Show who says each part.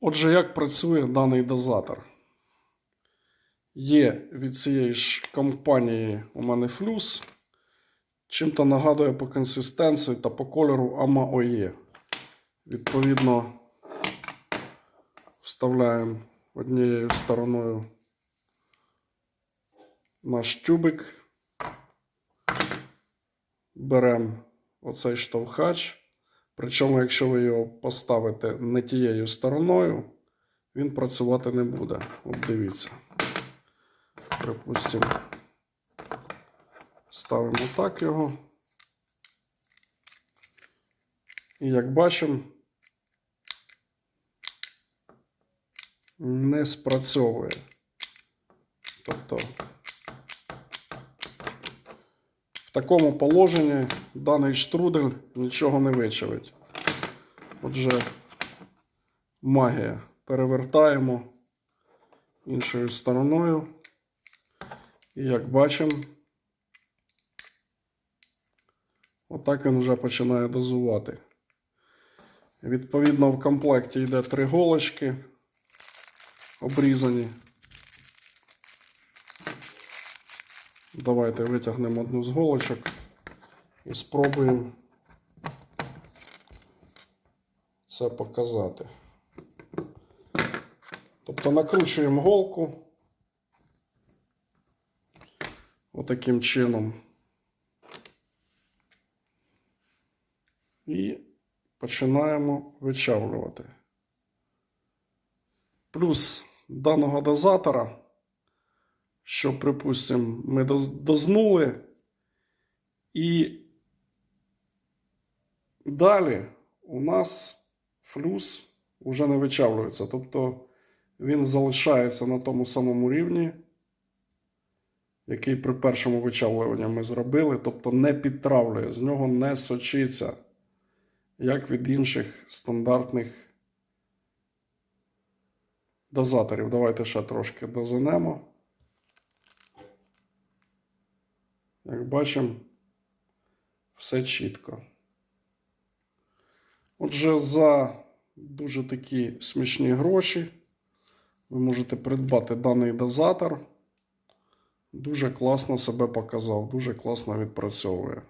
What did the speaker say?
Speaker 1: Отже, як працює даний дозатор? Є від цієї ж компанії у мене флюс. Чим-то нагадує по консистенції та по кольору AMA-OE. Відповідно, вставляємо однією стороною наш тюбик. Беремо оцей штовхач. Причому, якщо ви його поставите не тією стороною, він працювати не буде. От дивіться. Припустимо, ставимо так його. І як бачимо, не спрацьовує. Тобто в такому положенні даний штрудель нічого не вичавить. Отже, магія. Перевертаємо іншою стороною. І як бачимо, отак він вже починає дозувати. Відповідно, в комплекті йде три голочки обрізані. Давайте витягнемо одну з голочок і спробуємо це показати. Тобто накручуємо голку отаким чином. І починаємо вичавлювати. Плюс даного дозатора, що, припустимо, ми дознули, і далі у нас флюс вже не вичавлюється. Тобто він залишається на тому самому рівні, який при першому вичавлюванні ми зробили, тобто не підтравлює, з нього не сочиться, як від інших стандартних дозаторів. Давайте ще трошки дозанемо. Як бачимо, все чітко. Отже, за дуже такі смішні гроші ви можете придбати даний дозатор. Дуже класно себе показав, дуже класно відпрацьовує.